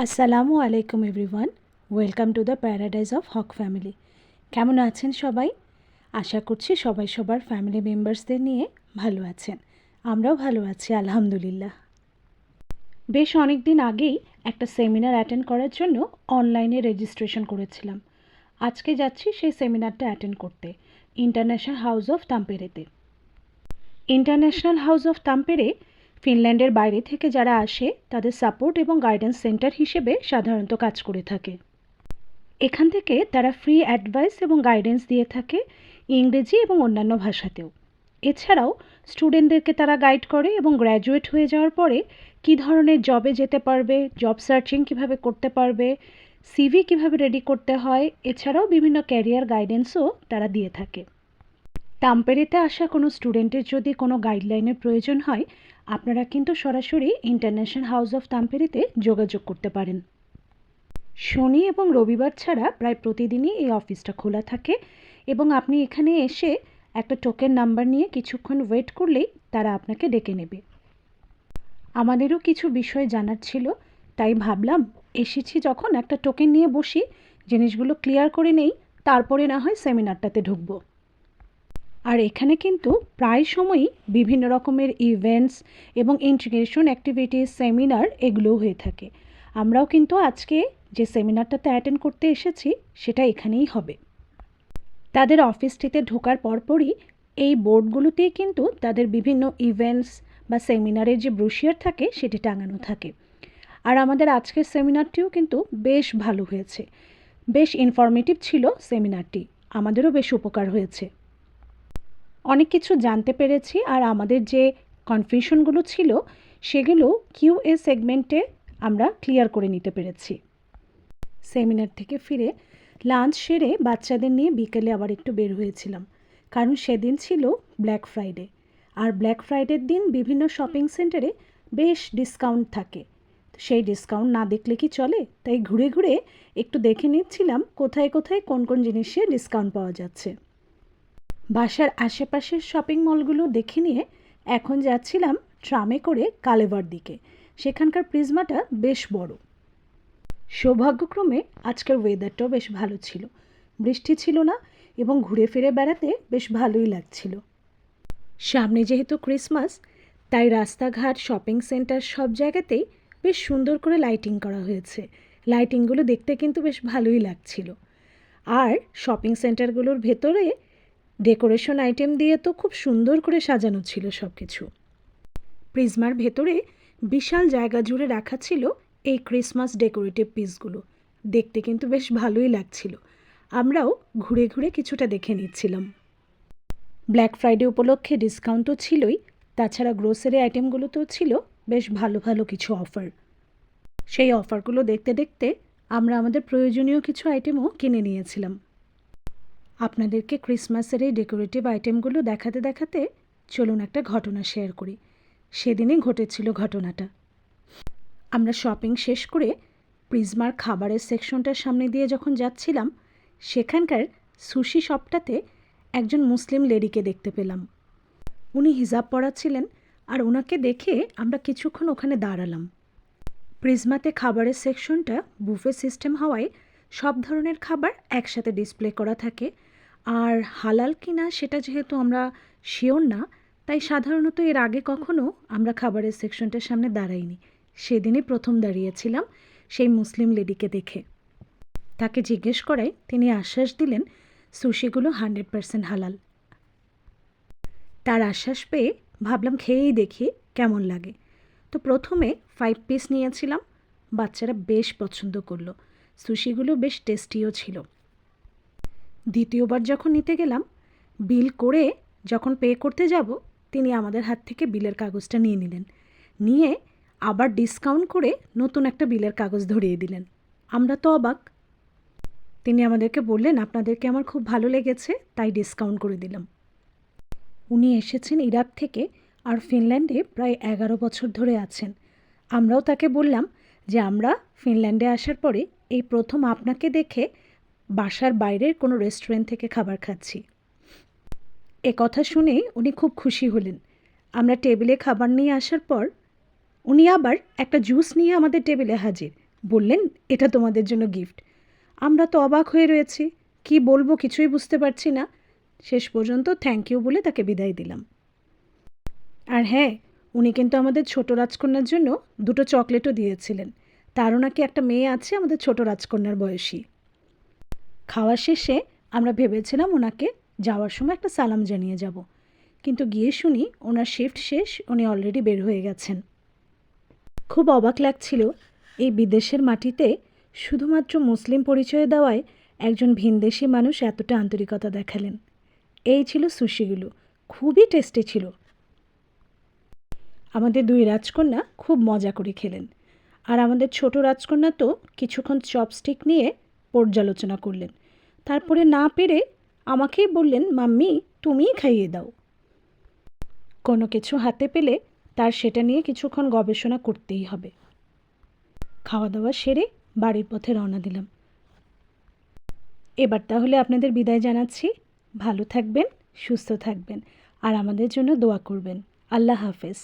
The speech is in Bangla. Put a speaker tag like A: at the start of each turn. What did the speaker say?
A: আসসালামু আলাইকুম everyone, welcome to the paradise of Haque family. কেমন আছেন সবাই? আশা করছি সবাই সবার ফ্যামিলি মেম্বার্সদের নিয়ে ভালো আছেন। আমরাও ভালো আছি, আলহামদুলিল্লাহ। বেশ অনেক দিন আগেই একটা সেমিনার অ্যাটেন্ড করার জন্য অনলাইনে রেজিস্ট্রেশন করেছিলাম। আজকে যাচ্ছি সেই সেমিনারটা অ্যাটেন্ড করতে, ইন্টারন্যাশনাল হাউস অফ তাম্পেরেতে। ইন্টারন্যাশনাল হাউস অফ তাম্পেরে ফিনল্যান্ডের বাইরে থেকে যারা আসে, তাদের সাপোর্ট এবং গাইডেন্স সেন্টার হিসেবে সাধারণত কাজ করে থাকে। এখান থেকে তারা ফ্রি অ্যাডভাইস এবং গাইডেন্স দিয়ে থাকে ইংরেজি এবং অন্যান্য ভাষাতেও। এছাড়াও স্টুডেন্টদেরকে তারা গাইড করে এবং গ্র্যাজুয়েট হয়ে যাওয়ার পরে কী ধরনের জবে যেতে পারবে, জব সার্চিং কীভাবে করতে পারবে, সিভি কীভাবে রেডি করতে হয়, এছাড়াও বিভিন্ন ক্যারিয়ার গাইডেন্সও তারা দিয়ে থাকে। তাম্পেরিতে আসা কোনো স্টুডেন্টের যদি কোনো গাইডলাইনের প্রয়োজন হয় আপনারা কিন্তু সরাসরি ইন্টারন্যাশনাল হাউস অফ তাম্পেরিতে যোগাযোগ করতে পারেন। শনি এবং রবিবার ছাড়া প্রায় প্রতিদিনই এই অফিসটা খোলা থাকে এবং আপনি এখানে এসে একটা টোকেন নাম্বার নিয়ে কিছুক্ষণ ওয়েট করলেই তারা আপনাকে ডেকে নেবে। আমাদেরও কিছু বিষয় জানার ছিল, তাই ভাবলাম এসেছি যখন একটা টোকেন নিয়ে বসি, জিনিসগুলো ক্লিয়ার করে নেই, তারপরে না হয় সেমিনারটাতে ঢুকবো। আর এখানে কিন্তু প্রায় সময়ই বিভিন্ন রকমের ইভেন্টস এবং ইন্টিগ্রেশন অ্যাক্টিভিটিস সেমিনার এগুলোও হয়ে থাকে। আমরাও কিন্তু আজকে যে সেমিনারটাতে অ্যাটেন্ড করতে এসেছি, সেটা এখানেই হবে। তাদের অফিসটিতে ঢোকার পরপরই এই বোর্ডগুলোতেই কিন্তু তাদের বিভিন্ন ইভেন্টস বা সেমিনারের যে ব্রুশিয়ার থাকে, সেটি টাঙানো থাকে। আর আমাদের আজকের সেমিনারটিও কিন্তু বেশ ভালো হয়েছে। বেশ ইনফরমেটিভ ছিল সেমিনারটি আমাদেরও বেশ উপকার হয়েছে। অনেক কিছু জানতে পেরেছি আর আমাদের যে কনফিউশনগুলো ছিল, সেগুলো কিউ এ সেগমেন্টে আমরা ক্লিয়ার করে নিতে পেরেছি। সেমিনার থেকে ফিরে লাঞ্চ সেরে বাচ্চাদের নিয়ে বিকেলে আবার একটু বের হয়েছিলাম, কারণ সেদিন ছিল ব্ল্যাক ফ্রাইডে আর ব্ল্যাক ফ্রাইডের দিন বিভিন্ন শপিং সেন্টারে বেশ ডিসকাউন্ট থাকে। সেই ডিসকাউন্ট না দেখলে কি চলে? তাই ঘুরে ঘুরে একটু দেখে নিচ্ছিলাম কোথায় কোথায় কোন কোন জিনিসে ডিসকাউন্ট পাওয়া যাচ্ছে। বাসার আশেপাশের শপিং মলগুলো দেখে নিয়ে এখন যাচ্ছিলাম ট্রামে করে কালেভার দিকে। সেখানকার প্রিজমাটা বেশ বড়। সৌভাগ্যক্রমে আজকের ওয়েদারটাও বেশ ভালো ছিল। বৃষ্টি ছিল না এবং ঘুরে ফিরে বেড়াতে বেশ ভালোই লাগছিল। সামনে যেহেতু ক্রিসমাস, তাই রাস্তাঘাট, শপিং সেন্টার সব জায়গাতেই বেশ সুন্দর করে লাইটিং করা হয়েছে। লাইটিংগুলো দেখতে কিন্তু বেশ ভালোই লাগছিল। আর শপিং সেন্টারগুলোর ভেতরে ডেকোরেশন আইটেম দিয়ে তো খুব সুন্দর করে সাজানো ছিল সব কিছু প্রিজমার ভেতরে বিশাল জায়গা জুড়ে রাখা ছিল এই ক্রিসমাস ডেকোরেটিভ পিসগুলো। দেখতে কিন্তু বেশ ভালোই লাগছিল। আমরাও ঘুরে ঘুরে কিছুটা দেখে নিচ্ছিলাম। ব্ল্যাক ফ্রাইডে উপলক্ষে ডিসকাউন্ট তো ছিলই, তাছাড়া গ্রোসারি আইটেমগুলোতেও ছিল বেশ ভালো ভালো কিছু অফার। সেই অফারগুলো দেখতে দেখতে আমরা আমাদের প্রয়োজনীয় কিছু আইটেমও কিনে নিয়েছিলাম। আপনাদেরকে ক্রিসমাসের এই ডেকোরেটিভ আইটেমগুলো দেখাতে দেখাতে চলুন একটা ঘটনা শেয়ার করি। সেদিনই ঘটেছিল ঘটনাটা। আমরা শপিং শেষ করে প্রিজমার খাবারের সেকশনটার সামনে দিয়ে যখন যাচ্ছিলাম, সেখানকার সুশি শপটাতে একজন মুসলিম লেডিকে দেখতে পেলাম। উনি হিজাব পরাচ্ছিলেন আর ওনাকে দেখে আমরা কিছুক্ষণ ওখানে দাঁড়ালাম। প্রিজমাতে খাবারের সেকশনটা বুফে সিস্টেম হওয়ায় সব ধরনের খাবার একসাথে ডিসপ্লে করা থাকে। আর হালাল কিনা সেটা যেহেতু আমরা শিওর না, তাই সাধারণত এর আগে কখনো আমরা খাবারের সেকশনটার সামনে দাঁড়াইনি। সেদিনই প্রথম দাঁড়িয়েছিলাম সেই মুসলিম লেডিকে দেখে। তাকে জিজ্ঞেস করায় তিনি আশ্বাস দিলেন, সুশিগুলো হান্ড্রেড পারসেন্ট হালাল। তার আশ্বাস পেয়ে ভাবলাম খেয়েই দেখি কেমন লাগে। তো প্রথমে ফাইভ পিস নিয়েছিলাম, বাচ্চারা বেশ পছন্দ করল। সুশিগুলো বেশ টেস্টিও ছিল। দ্বিতীয়বার যখন নিতে গেলাম, বিল করে যখন পে করতে যাব, তিনি আমাদের হাত থেকে বিলের কাগজটা নিয়ে নিলেন। নিয়ে আবার ডিসকাউন্ট করে নতুন একটা বিলের কাগজ ধরিয়ে দিলেন। আমরা তো অবাক। তিনি আমাদেরকে বললেন, আপনাদেরকে আমার খুব ভালো লেগেছে, তাই ডিসকাউন্ট করে দিলাম। উনি এসেছেন ইরাক থেকে আর ফিনল্যান্ডে প্রায় এগারো বছর ধরে আছেন। আমরাও তাকে বললাম যে, আমরা ফিনল্যান্ডে আসার পরে এই প্রথম আপনাকে দেখে বাসার বাইরের কোনো রেস্টুরেন্ট থেকে খাবার খাচ্ছি। এ কথা শুনে উনি খুব খুশি হলেন। আমরা টেবিলে খাবার নিয়ে আসার পর উনি আবার একটা জুস নিয়ে আমাদের টেবিলে হাজির। বললেন, এটা তোমাদের জন্য গিফট আমরা তো অবাক হয়ে রয়েছি। কি বলব কিছুই বুঝতে পারছি না। শেষ পর্যন্ত থ্যাংক ইউ বলে তাকে বিদায় দিলাম। আর হ্যাঁ উনি কিন্তু আমাদের ছোট রাজকন্যার জন্য দুটো চকলেটও দিয়েছিলেন। তারও নাকি একটা মেয়ে আছে আমাদের ছোট রাজকন্যার বয়সী। খাওয়ার শেষে আমরা ভেবেছিলাম ওনাকে যাওয়ার সময় একটা সালাম জানিয়ে যাব। কিন্তু গিয়ে শুনি ওনার শিফট শেষ, উনি অলরেডি বের হয়ে গেছেন। খুব অবাক লাগছিল এই বিদেশের মাটিতে শুধুমাত্র মুসলিম পরিচয় দেওয়ায় একজন ভিনদেশি মানুষ এতটা আন্তরিকতা দেখালেন। এই ছিল সুশিগুলো, খুবই টেস্টি ছিল। আমাদের দুই রাজকন্যা খুব মজা করে খেলেন। আর আমাদের ছোট রাজকন্যা তো কিছুক্ষণ চপস্টিক নিয়ে পর্যালোচনা করলেন। তারপরে না পেরে আমাকেই বললেন, মাম্মি, তুমিই খাইয়ে দাও। কোনো কিছু হাতে পেলে তার সেটা নিয়ে কিছুক্ষণ গবেষণা করতেই হবে। খাওয়া দাওয়া সেরে বাড়ির পথে রওনা দিলাম। এবার তাহলে আপনাদের বিদায় জানাচ্ছি। ভালো থাকবেন, সুস্থ থাকবেন, আর আমাদের জন্য দোয়া করবেন। আল্লাহ হাফেজ।